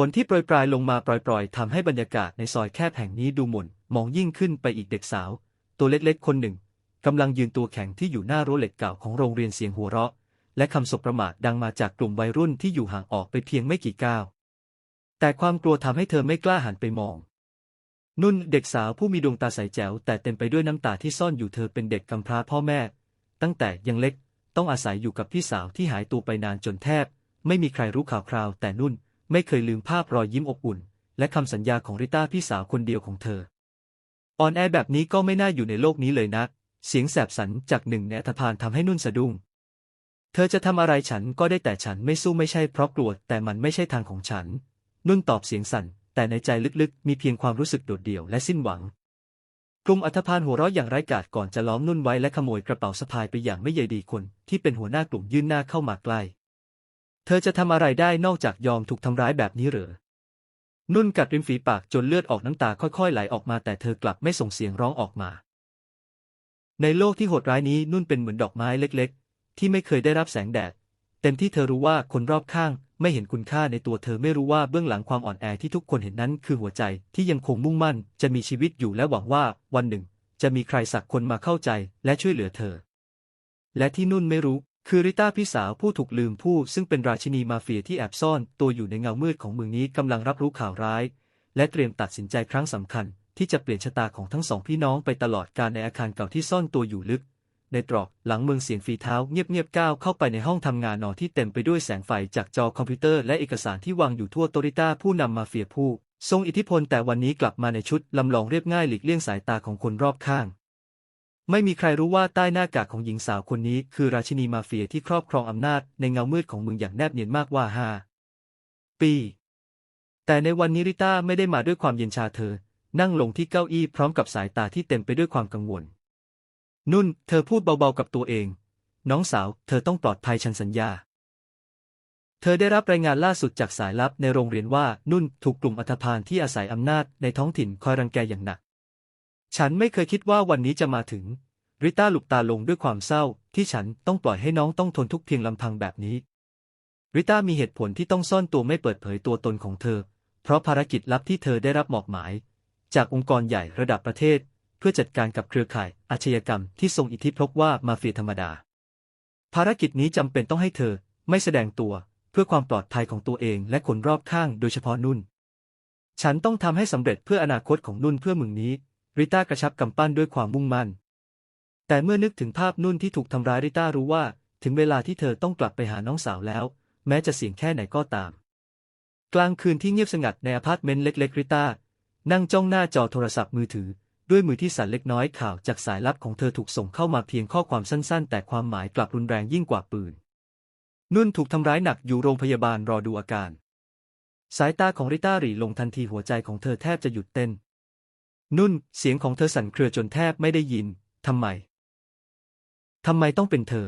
ฝนที่โปรยปลายลงมาปล่อยๆทำให้บรรยากาศในซอยแคบแห่งนี้ดูหม่นมองยิ่งขึ้นไปอีกเด็กสาว ตัวเล็กๆ คนหนึ่งกำลังยืนตัวแข็งที่อยู่หน้ารั้วเหล็กเก่าของโรงเรียนเสียงหัวเราะ และคำสบประมาทดังมาจากกลุ่มวัยรุ่นที่อยู่ห่างออกไปเพียงไม่กี่ก้าว แต่ความกลัวทำให้เธอไม่กล้าหันไปมอง นุ่นเด็กสาวผู้มีดวงตาใสแจ๋วแต่เต็มไปด้วยน้ำตาที่ซ่อนอยู่เธอเป็นเด็กกำพร้าพ่อแม่ ตั้งแต่ยังเล็กต้องอาศัยอยู่กับพี่สาวที่หายตัวไปนานจนแทบ ไม่มีใครรู้ข่าวคราวแต่นุ่น ไม่เคยลืมภาพรอยยิ้มอบอุ่น และคำสัญญาของริต้าพี่สาวคนเดียวของเธออ่อนแอแบบนี้ก็ไม่น่าอยู่ในโลกนี้เลยนะ เสียงแสบสันจากหนึ่งในอัธพาลทำให้นุ่นสะดุ้ง เธอจะทำอะไรฉันก็ได้แต่ฉันไม่สู้ไม่ใช่เพราะกลัวแต่มันไม่ใช่ทางของฉัน นุ่นตอบเสียงสั่น แต่ในใจลึกๆ มีเพียงความรู้สึกโดดเดี่ยวและสิ้นหวังกลุ่มอัธพาลหัวเราะอย่างไร้กาศก่อนจะล้อมนุ่นไว้และขโมยกระเป๋าสะพายไปอย่างไม่ใยดีคน ที่เป็นหัวหน้ากลุ่มยื่นหน้าเข้ามาใกล้ เธอจะทำอะไรได้นอกจากยอมถูกทำร้ายแบบนี้เหรอ นุ่นกัดริมฝีปากจนเลือดออกน้ำตาค่อยๆไหลออกมาแต่เธอกลับไม่ส่งเสียงร้องออกมา ในโลกที่โหดร้ายนี้นุ่นเป็นเหมือนดอกไม้เล็กๆ ที่ไม่เคยได้รับแสงแดด เต็มที่เธอรู้ว่าคนรอบข้างไม่เห็นคุณค่าในตัวเธอไม่รู้ว่าเบื้องหลังความอ่อนแอที่ทุกคนเห็นนั้น คือหัวใจที่ยังคงมุ่งมั่น จะมีชีวิตอยู่และหวังว่าวันหนึ่ง จะมีใครสักคนมาเข้าใจและช่วยเหลือเธอ และที่นุ่นไม่รู้ คือริต้าพี่สาวผู้ถูกลืมผู้ซึ่งเป็นราชินีมาเฟียที่แอบซ่อนตัวอยู่ในเงามืดของเมืองนี้กำลังรับรู้ข่าวร้าย และเตรียมตัดสินใจครั้งสำคัญ ที่จะเปลี่ยนชะตาของทั้งสองพี่น้องไปตลอดการในอาคารเก่าที่ซ่อนตัวอยู่ลึก ในตรอกหลังเมืองเสียงฝีเท้าเงียบๆก้าวเข้าไปในห้องทำงานนอนที่เต็มไปด้วยแสงไฟจากจอคอมพิวเตอร์และเอกสารที่วางอยู่ทั่วโตริต้าผู้นำมาเฟียผู้ทรงอิทธิพลแต่วันนี้กลับมาในชุดลำลองเรียบง่ายหลีกเลี่ยงสายตาของคนรอบข้าง ไม่มีใครรู้ว่าใต้หน้ากากของหญิงสาวคนนี้คือราชินีมาเฟียที่ครอบครองอำนาจในเงามืดของเมืองอย่างแนบเนียนมากว่าห้าปี แต่ในวันนี้ริต้าไม่ได้มาด้วยความเย็นชาเธอ นั่งลงที่เก้าอี้พร้อมกับสายตาที่เต็มไปด้วยความกังวล นุ่น เธอพูดเบาๆกับตัวเอง น้องสาว เธอต้องปลอดภัยฉันสัญญา เธอได้รับรายงานล่าสุดจากสายลับในโรงเรียนว่านุ่นถูกกลุ่มอัธพาลที่อาศัยอำนาจในท้องถิ่นคอยรังแกอย่างหนัก ฉันไม่เคยคิดว่าวันนี้จะมาถึง ริต้าหลุบตาลงด้วยความเศร้า ที่ฉันต้องปล่อยให้น้องต้องทนทุกข์เพียงลำพังแบบนี้ ริต้ามีเหตุผลที่ต้องซ่อนตัวไม่เปิดเผยตัวตนของเธอ เพราะภารกิจลับที่เธอได้รับมอบหมาย จากองค์กรใหญ่ระดับประเทศ เพื่อจัดการกับเครือข่ายอาชญากรรมที่ทรงอิทธิพลว่ามาเฟียธรรมดา ภารกิจนี้จำเป็นต้องให้เธอไม่แสดงตัวเพื่อความปลอดภัยของตัวเองและคนรอบข้างโดยเฉพาะนุ่น ฉันต้องทำให้สำเร็จเพื่ออนาคตของนุ่นเพื่อเมืองนี้ ริต้ากระชับกำปั้นด้วยความมุ่งมั่น แต่เมื่อนึกถึงภาพนุ่นที่ถูกทำร้ายริต้ารู้ว่า ถึงเวลาที่เธอต้องกลับไปหาน้องสาวแล้ว แม้จะเสี่ยงแค่ไหนก็ตาม กลางคืนที่เงียบสงัดในอพาร์ตเมนต์เล็ก ๆ ริต้า นั่งจ้องหน้าจอโทรศัพท์มือถือ ด้วยมือที่สั่นเล็กน้อยข่าวจากสายลับของเธอถูกส่งเข้ามาเพียงข้อความสั้น ๆ แต่ความหมายกลับรุนแรงยิ่งกว่าปืน นุ่นถูกทำร้ายหนักอยู่โรงพยาบาลรอดูอาการ สายตาของริต้าหรี่ลงทันทีหัวใจของเธอแทบจะหยุดเต้น นุ่น เสียงของเธอสั่นเครือจนแทบไม่ได้ยิน ทำไม ทำไมต้องเป็นเธอ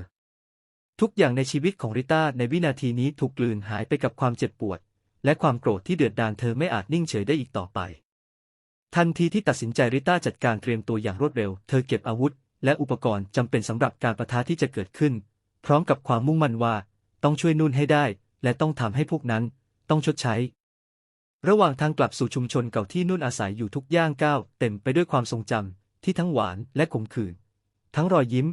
ทุกอย่างในชีวิตของริต้าในวินาทีนี้ถูกกลืนหายไปกับความเจ็บปวด และความโกรธที่เดือดดาลเธอไม่อาจนิ่งเฉยได้อีกต่อไป ทันทีที่ตัดสินใจริต้าจัดการเตรียมตัวอย่างรวดเร็ว เธอเก็บอาวุธ และอุปกรณ์จำเป็นสำหรับการประทะที่จะเกิดขึ้น พร้อมกับความมุ่งมั่นว่า ต้องช่วยนุ่นให้ได้ และต้องทำให้พวกนั้น ต้องชดใช้ ระหว่างทางกลับสู่ชุมชนเก่าที่นุ่นอาศัยอยู่ทุกย่างก้าวเต็มไปด้วยความทรงจำที่ทั้งหวานและขมขื่นทั้งรอยยิ้ม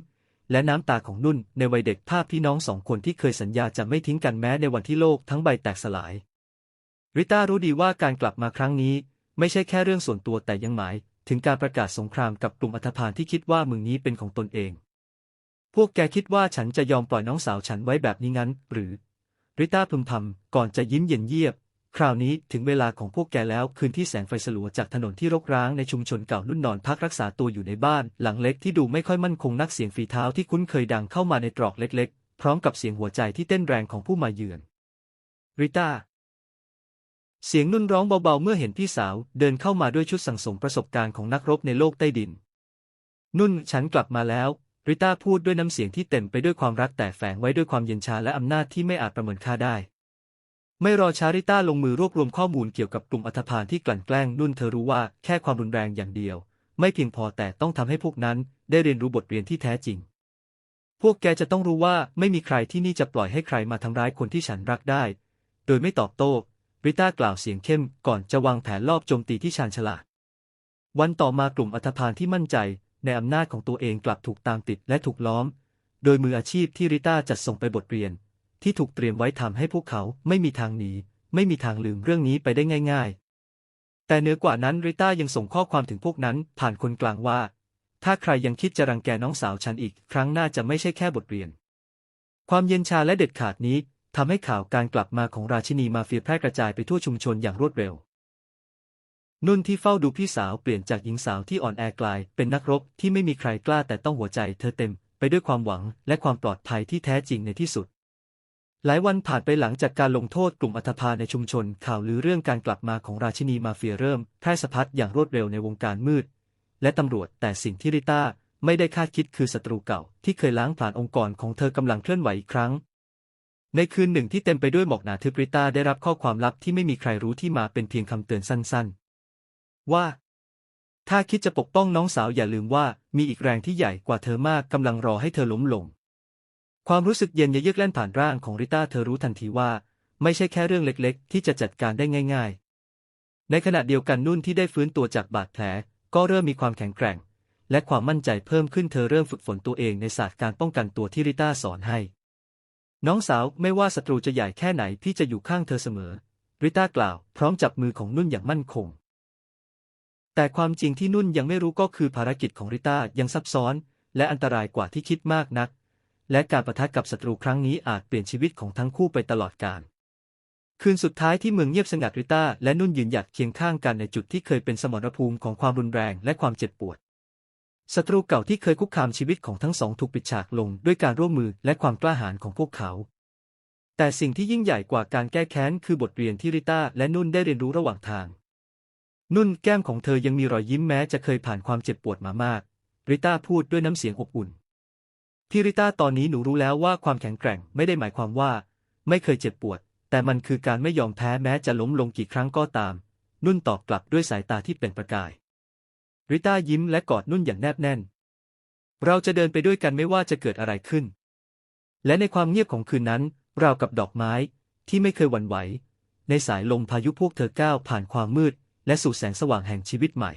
และน้ำตาของนุ่นในวัยเด็กภาพพี่น้องสองคนที่เคยสัญญาจะไม่ทิ้งกันแม้ในวันที่โลกทั้งใบแตกสลาย ริต้ารู้ดีว่าการกลับมาครั้งนี้ ไม่ใช่แค่เรื่องส่วนตัวแต่ยังหมาย ถึงการประกาศสงครามกับกลุ่มอัธพาลที่คิดว่าเมืองนี้เป็นของตนเอง พวกแกคิดว่าฉันจะยอมปล่อยน้องสาวฉันไว้แบบนี้งั้น หรือ ริต้าพึมพำก่อนจะยิ้มเย็นเยียบ คราวนี้ถึงเวลาของพวกแกแล้วคืนที่แสงไฟสลัวจากถนนที่รกร้างในชุมชนเก่านุ่นนอนพักรักษาตัวอยู่ในบ้าน หลังเล็กที่ดูไม่ค่อยมั่นคงนักเสียงฝีเท้าที่คุ้นเคยดังเข้ามาในตรอกเล็กๆ พร้อมกับเสียงหัวใจที่เต้นแรงของผู้มาเยือน ริต้า เสียงนุ่นร้องเบาๆ เมื่อเห็นพี่สาวเดินเข้ามาด้วยชุดสั่งสมประสบการณ์ของนักรบในโลกใต้ดิน นุ่นฉันกลับมาแล้วริต้าพูดด้วยน้ำเสียงที่เต็มไปด้วยความรักแต่แฝงไว้ด้วยความเย็นชาและอำนาจที่ไม่อาจประเมินค่าได้ ไม่รอช้าริต้าลงมือรวบรวมข้อมูลเกี่ยวกับกลุ่มอัธพาลที่กลั่นแกล้งนุ่นเธอรู้ว่าแค่ความรุนแรงอย่างเดียว ไม่เพียงพอแต่ต้องทำให้พวกนั้นได้เรียนรู้บทเรียนที่แท้จริง พวกแกจะต้องรู้ว่าไม่มีใครที่นี่จะปล่อยให้ใครมาทำร้ายคนที่ฉันรักได้ โดยไม่ตอบโต้ริต้ากล่าวเสียงเข้มก่อนจะวางแผนลอบโจมตีที่ชาญฉลาด วันต่อมากลุ่มอัธพาลที่มั่นใจในอำนาจของตัวเองกลับถูกตามติดและถูกล้อม โดยมืออาชีพที่ริต้าจัดส่งไปบทเรียน ที่ถูกเตรียมไว้ทำให้พวกเขาไม่มีทางหนีไม่มีทางลืมเรื่องนี้ไปได้ง่าย ๆ แต่เหนือกว่านั้นริต้ายังส่งข้อความถึงพวกนั้นผ่านคนกลางว่า ถ้าใครยังคิดจะรังแกน้องสาวฉันอีก ครั้งหน้าจะไม่ใช่แค่บทเรียน ความเย็นชาและเด็ดขาดนี้ทำให้ข่าวการกลับมาของราชินีมาเฟียแพร่กระจายไปทั่วชุมชนอย่างรวดเร็ว นุ่นที่เฝ้าดูพี่สาวเปลี่ยนจากหญิงสาวที่อ่อนแอกลาย เป็นนักรบที่ไม่มีใครกล้าแต่ต้องหัวใจเธอเต็ม ไปด้วยความหวังและความปลอดภัยที่แท้จริงในที่สุด หลายวันผ่านไปหลังจากการลงโทษกลุ่มอัธพาในชุมชน ข่าวลือเรื่องการกลับมาของราชินีมาเฟียเริ่มแพร่สะพัดอย่างรวดเร็วในวงการมืด และตำรวจแต่สิ่งที่ริต้าไม่ได้คาดคิดคือศัตรูเก่า ที่เคยล้างผลาญองค์กรของเธอกำลังเคลื่อนไหวอีกครั้ง ในคืนหนึ่งที่เต็มไปด้วยหมอกหนาทึบริต้าได้รับข้อความลับที่ไม่มีใครรู้ที่มาเป็นเพียงคำเตือนสั้นๆ ว่า ถ้าคิดจะปกป้องน้องสาวอย่าลืมว่ามีอีกแรงที่ใหญ่กว่าเธอมากกำลังรอให้เธอล้มลง ความรู้สึกเย็นเยือกแล่นผ่านร่างของริต้าเธอรู้ทันทีว่า ไม่ใช่แค่เรื่องเล็กๆ ที่จะจัดการได้ง่าย ๆ ในขณะเดียวกันนุ่นที่ได้ฟื้นตัวจากบาดแผล ก็เริ่มมีความแข็งแกร่ง และความมั่นใจเพิ่มขึ้นเธอเริ่มฝึกฝนตัวเองในศาสตร์การป้องกันตัวที่ริต้าสอนให้ น้องสาวไม่ว่าศัตรูจะใหญ่แค่ไหนพี่จะอยู่ข้างเธอเสมอ ริต้ากล่าว พร้อมจับมือของนุ่นอย่างมั่นคง แต่ความจริงที่นุ่นยังไม่รู้ก็คือภารกิจของริต้ายังซับซ้อน และอันตรายกว่าที่คิดมากนัก และการประทะกับศัตรูครั้งนี้อาจเปลี่ยนชีวิตของทั้งคู่ไปตลอดกาลคืนสุดท้ายที่เมืองเงียบสงัดริต้าและนุ่นยืนหยัดเคียงข้างกันในจุดที่เคยเป็นสมรภูมิของความรุนแรงและความเจ็บปวดศัตรูเก่าที่เคยคุกคามชีวิตของทั้งสองถูกปิดฉากลงด้วยการร่วมมือและความกล้าหาญของพวกเขา แต่สิ่งที่ยิ่งใหญ่กว่าการแก้แค้นคือบทเรียนที่ริต้าและนุ่นได้เรียนรู้ระหว่างทาง นุ่นแก้มของเธอยังมีรอยยิ้มแม้จะเคยผ่านความเจ็บปวดมามาก ริต้าพูดด้วยน้ำเสียงอบอุ่น ที่ริต้าตอนนี้หนูรู้แล้วว่าความแข็งแกร่งไม่ได้หมายความว่า ไม่เคยเจ็บปวด แต่มันคือการไม่ยอมแพ้แม้จะล้มลงกี่ครั้งก็ตาม นุ่นตอบกลับด้วยสายตาที่เป็นประกาย ริต้ายิ้มและกอดนุ่นอย่างแนบแน่น เราจะเดินไปด้วยกันไม่ว่าจะเกิดอะไรขึ้น และในความเงียบของคืนนั้นราวกับดอกไม้ที่ไม่เคยหวั่นไหว ในสายลมพายุพวกเธอก้าวผ่านความมืด และสู่แสงสว่างแห่งชีวิตใหม่